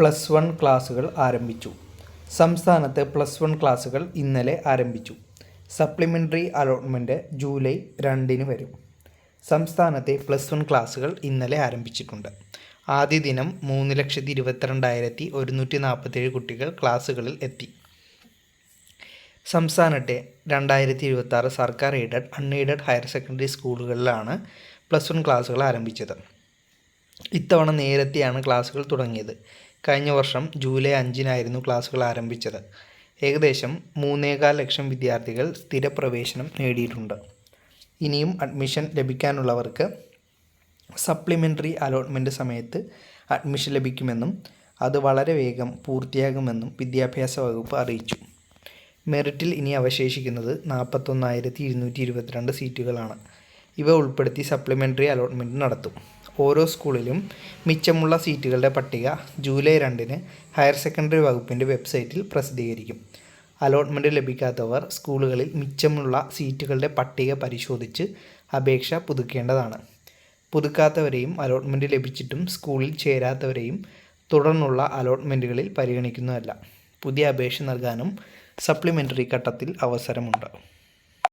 Plus one ക്ലാസുകൾ ആരംഭിച്ചു. സംസ്ഥാനത്ത് പ്ലസ് വൺ ക്ലാസുകൾ ഇന്നലെ ആരംഭിച്ചു. സപ്ലിമെന്ററി അലോട്ട്മെന്റ് ജൂലൈ രണ്ടിന് വരും. സംസ്ഥാനത്തെ പ്ലസ് വൺ ക്ലാസുകൾ ഇന്നലെ ആരംഭിച്ചിട്ടുണ്ട്. ആദ്യ ദിനം മൂന്ന് ലക്ഷത്തി ഇരുപത്തിരണ്ടായിരത്തി ഒരുന്നൂറ്റി നാൽപ്പത്തേഴ് കുട്ടികൾ ക്ലാസ്സുകളിൽ എത്തി. സംസ്ഥാനത്തെ രണ്ടായിരത്തി ഇരുപത്തി സർക്കാർ എയ്ഡഡ് അൺഎയ്ഡഡ് ഹയർ സെക്കൻഡറി സ്കൂളുകളിലാണ് പ്ലസ് വൺ ക്ലാസ്സുകൾ ആരംഭിച്ചത്. ഇത്തവണ നേരത്തെയാണ് ക്ലാസ്സുകൾ തുടങ്ങിയത്. കഴിഞ്ഞ വർഷം ജൂലൈ അഞ്ചിനായിരുന്നു ക്ലാസ്സുകൾ ആരംഭിച്ചത്. ഏകദേശം മൂന്നേകാൽ ലക്ഷം വിദ്യാർത്ഥികൾ സ്ഥിരപ്രവേശനം നേടിയിട്ടുണ്ട്. ഇനിയും അഡ്മിഷൻ ലഭിക്കാനുള്ളവർക്ക് സപ്ലിമെന്ററി അലോട്ട്മെന്റ് സമയത്ത് അഡ്മിഷൻ ലഭിക്കുമെന്നും അത് വളരെ വേഗം പൂർത്തിയാകുമെന്നും വിദ്യാഭ്യാസ വകുപ്പ് അറിയിച്ചു. മെറിറ്റിൽ ഇനി അവശേഷിക്കുന്നത് നാൽപ്പത്തൊന്നായിരത്തി ഇരുന്നൂറ്റി ഇരുപത്തിരണ്ട് സീറ്റുകളാണ്. ഇവ ഉൾപ്പെടുത്തി സപ്ലിമെന്ററി അലോട്ട്മെന്റ് നടത്തും. ഓരോ സ്കൂളിലും മിച്ചമുള്ള സീറ്റുകളുടെ പട്ടിക ജൂലൈ രണ്ടിന് ഹയർ സെക്കൻഡറി വകുപ്പിന്റെ വെബ്സൈറ്റിൽ പ്രസിദ്ധീകരിക്കും. അലോട്ട്മെന്റ് ലഭിക്കാത്തവർ സ്കൂളുകളിൽ മിച്ചമുള്ള സീറ്റുകളുടെ പട്ടിക പരിശോധിച്ച് അപേക്ഷ പുതുക്കേണ്ടതാണ്. പുതുക്കാത്തവരെയും അലോട്ട്മെന്റ് ലഭിച്ചിട്ടും സ്കൂളിൽ ചേരാത്തവരെയും തുടർന്നുള്ള അലോട്ട്മെന്റുകളിൽ പരിഗണിക്കുന്നതല്ല. പുതിയ അപേക്ഷ നൽകാനും സപ്ലിമെന്ററി ഘട്ടത്തിൽ അവസരമുണ്ട്.